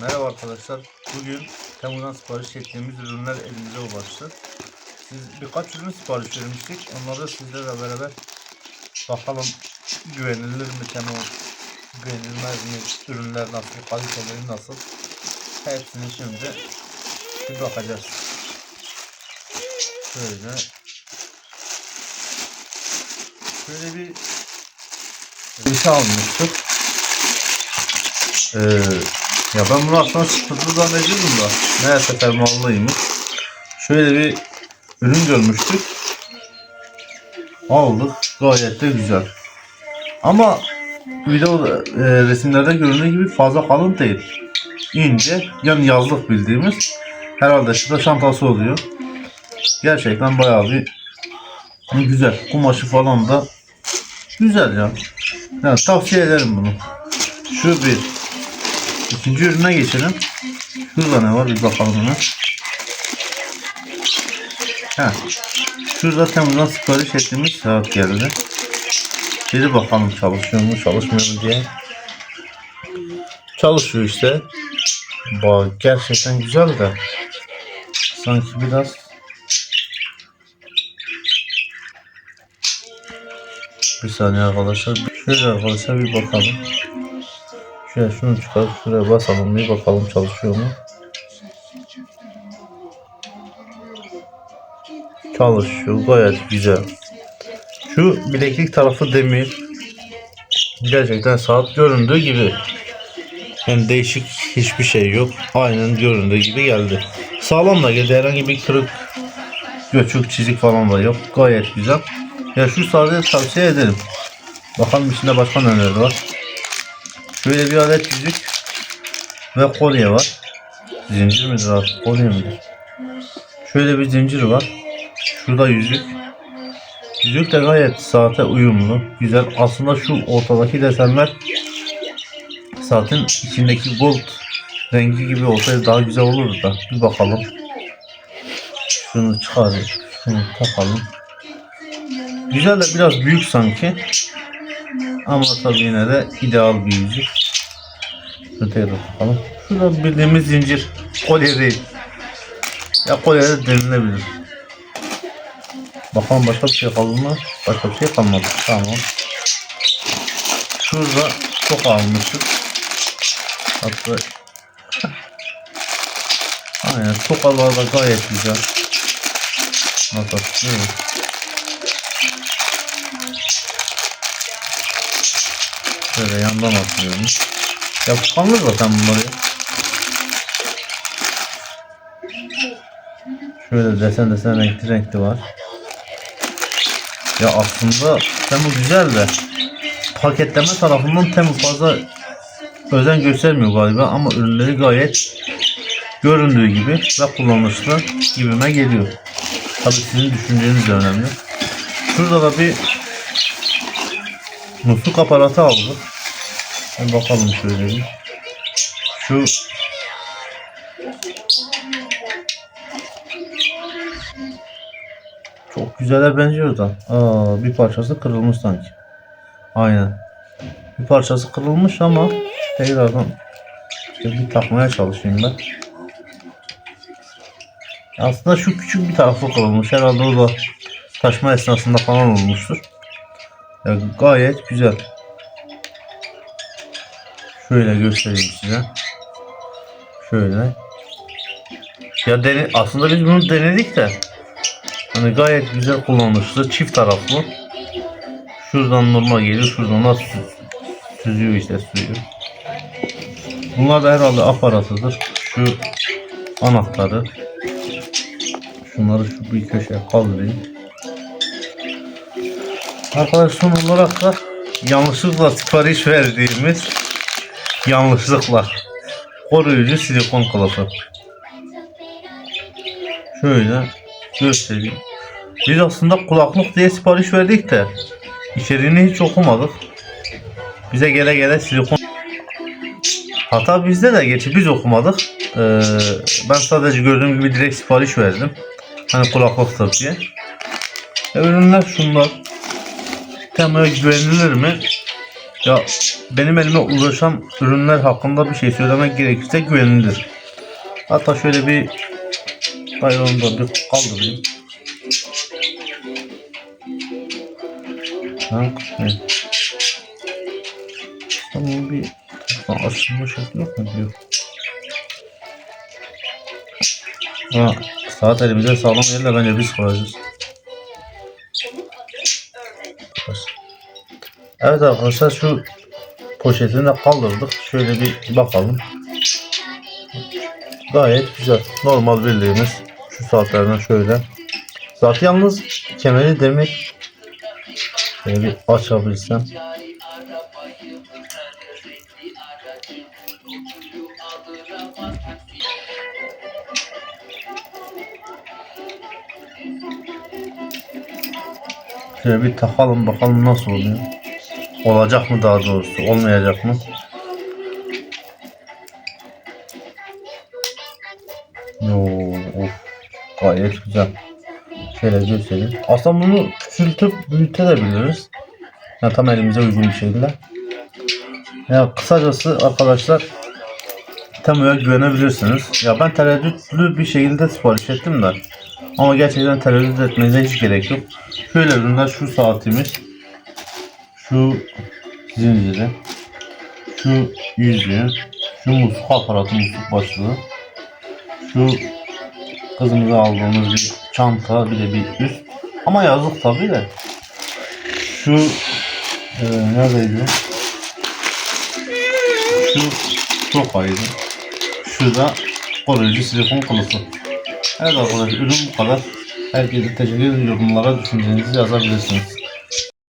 Merhaba arkadaşlar. Bugün Temu'dan sipariş ettiğimiz ürünler elimize ulaştı. Siz birkaç ürün sipariş vermiştik. Onları sizlerle beraber bakalım güvenilir mi Temu, güvenilmez mi, ürünler nasıl, kaliteleri nasıl. Hepsini şimdi bir bakacağız. Şöyle şöyle bir bir şey almıştık. Ee, ya ben bunu aslında sıkıntılı zannediyordum da. Meğerse fermuarlıymış. Şöyle bir ürün görmüştük. Aldık. Gayet de güzel. Ama video e, resimlerde göründüğü gibi fazla kalın değil. İnce. Yani yazlık bildiğimiz. Herhalde şurada çantası oluyor. Gerçekten bayağı bir güzel. Kumaşı falan da güzel ya. Yani tavsiye ederim bunu. Şu bir. İkinci ürüne geçelim. Şurada ne var bir bakalım ona. Heh. Şurada Temmuz'dan sipariş ettiğimiz saat geldi. Bir bakalım çalışıyor mu çalışmıyor mu diye. Çalışıyor işte. Bak gerçekten güzel de. Sanki biraz bir saniye arkadaşlar. Şöyle arkadaşlar bir bakalım. Şöyle şunu çıkarıp şuraya basalım bir bakalım çalışıyor mu? Çalışıyor gayet güzel. Şu bileklik tarafı demir. Gerçekten saat göründüğü gibi. Yani değişik hiçbir şey yok. Aynen göründüğü gibi geldi. Sağlam da geldi. Herhangi bir kırık, göçük, çizik falan da yok. Gayet güzel. Ya şu saati tavsiye ederim. Bakalım içinde başka neler var. Şöyle bir adet yüzük ve kolye var. Zincir midir artık kolye midir? Şöyle bir zincir var. Şurada yüzük. Yüzük de gayet saate uyumlu. Güzel. Aslında şu ortadaki desenler saatin içindeki gold rengi gibi olsaydı daha güzel olurdu da. Bir bakalım. Şunu çıkarayım. Şunu takalım. Güzel de biraz büyük sanki. Ama tabii yine de ideal bir yüzük. Şunu tekrar bakalım. Şurada bildiğimiz zincir. Kolye değil. Ya kolye de denilebilir. Bakalım başka bir şey kaldı mı? Başka bir şey kalmadı. Tamam. Şurada çok almıştık. Hatta Aynen tokalar da gayet güzel. Nasıl? Evet. Şöyle yandan atlıyorum. Yapışkanlı zaten bunları. ya. Şöyle desen desen renkli renkli var. Ya aslında Temu güzel de paketleme tarafından Temu fazla özen göstermiyor galiba ama ürünleri gayet göründüğü gibi ve kullanışlı gibime geliyor. Tabii sizin düşünceniz de önemli. Şurada da bir musluk aparatı aldık. Bir bakalım şöyle bir. Şu çok güzele benziyor da. Aa, bir parçası kırılmış sanki. Aynen. Bir parçası kırılmış ama tekrardan işte bir takmaya çalışayım ben. Aslında şu küçük bir tarafı kırılmış. Herhalde o da taşma esnasında falan olmuştur. Ya gayet güzel. Şöyle göstereyim size. Şöyle. Ya dene, aslında biz bunu denedik de. Hani gayet güzel kullanışlı. Çift taraflı. Şuradan normal geliyor. Şuradan da sü- süzüyor işte suyu. Bunlar da herhalde aparatıdır. Şu anahtarı. Şunları şu bir köşeye kaldırayım. Arkadaş son olarak da yanlışlıkla sipariş verdiğimiz yanlışlıkla koruyucu silikon kılıfı. Şöyle göstereyim. Biz aslında kulaklık diye sipariş verdik de içeriğini hiç okumadık. Bize gele gele silikon Hata bizde de geçi biz okumadık. Ee, ben sadece gördüğüm gibi direkt sipariş verdim. Hani kulaklıktır diye. E, ürünler şunlar. Temel güvenilir mi? Ya benim elime ulaşan ürünler hakkında bir şey söylemek gerekirse güvenilir. Hatta şöyle bir onu da bir kaldırayım. Tamam bir açılma şekli yok mu diyor. Ha, saat elimize sağlam yerle bence biz koyacağız. Evet arkadaşlar şu poşetini de kaldırdık. Şöyle bir bakalım. Gayet güzel. Normal bildiğimiz şu saatlerden şöyle. Saat yalnız kemeri demir. Şöyle bir açabilsem. Şöyle bir takalım bakalım nasıl oluyor. Olacak mı daha doğrusu olmayacak mı? Yo, of, gayet güzel. Şöyle göstereyim. Aslında bunu küçültüp büyütebiliriz. Ya tam elimize uygun bir şekilde. Ya kısacası arkadaşlar Temu'ya güvenebilirsiniz. Ya ben tereddütlü bir şekilde sipariş ettim de. Ama gerçekten tereddüt etmenize hiç gerek yok. Şöyle ürünler şu saatimiz. Şu zinciri. Şu yüzüğü. Şu musluk aparatı musluk başlığı. Şu kızımıza aldığımız bir çanta bir de bir üst. Ama yazlık tabii de. Şu e, neredeydi? Şu sofaydı. Şu da koruyucu silikon kılıfı. Evet arkadaşlar ürün bu kadar. Herkese teşekkür ediyorum. Yorumlara düşüncenizi yazabilirsiniz.